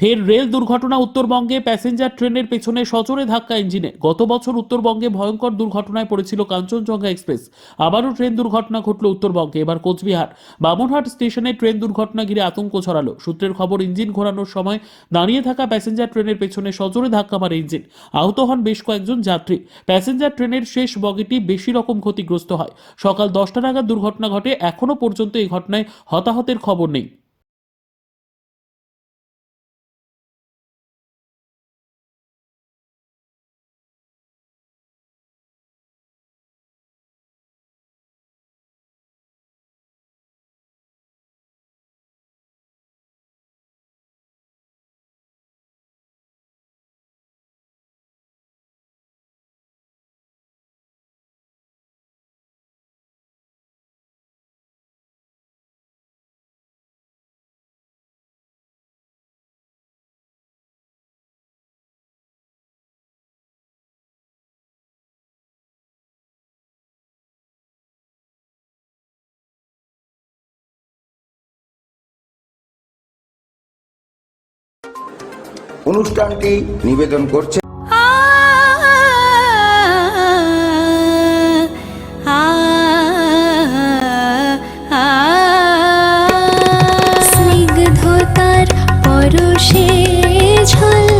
ফের রেল দুর্ঘটনা উত্তরবঙ্গে প্যাসেঞ্জার ট্রেনের পেছনে সচরে ধাক্কা ইঞ্জিনে। গত বছর উত্তরবঙ্গে ভয়ঙ্কর দুর্ঘটনায় পড়েছিল কাঞ্চনজঙ্ঘা এক্সপ্রেস। আবারও ট্রেন দুর্ঘটনা ঘটল উত্তরবঙ্গে, এবার কোচবিহার। বামনহাট স্টেশনে ট্রেন দুর্ঘটনা ঘিরে আতঙ্ক ছড়ালো। সূত্রের খবর, ইঞ্জিন ঘোরানোর সময় দাঁড়িয়ে থাকা প্যাসেঞ্জার ট্রেনের পেছনে সজোরে ধাক্কা মারে ইঞ্জিন। আহত হন বেশ কয়েকজন যাত্রী। প্যাসেঞ্জার ট্রেনের শেষ বগিটি বেশি রকম ক্ষতিগ্রস্ত হয়। সকাল দশটা নাগাদ দুর্ঘটনা ঘটে। এখনও পর্যন্ত এই ঘটনায় হতাহতের খবর নেই। অনুষ্ঠানটি নিবেদন করছে। স্নিগ্ধতার পরশে ঝলমলে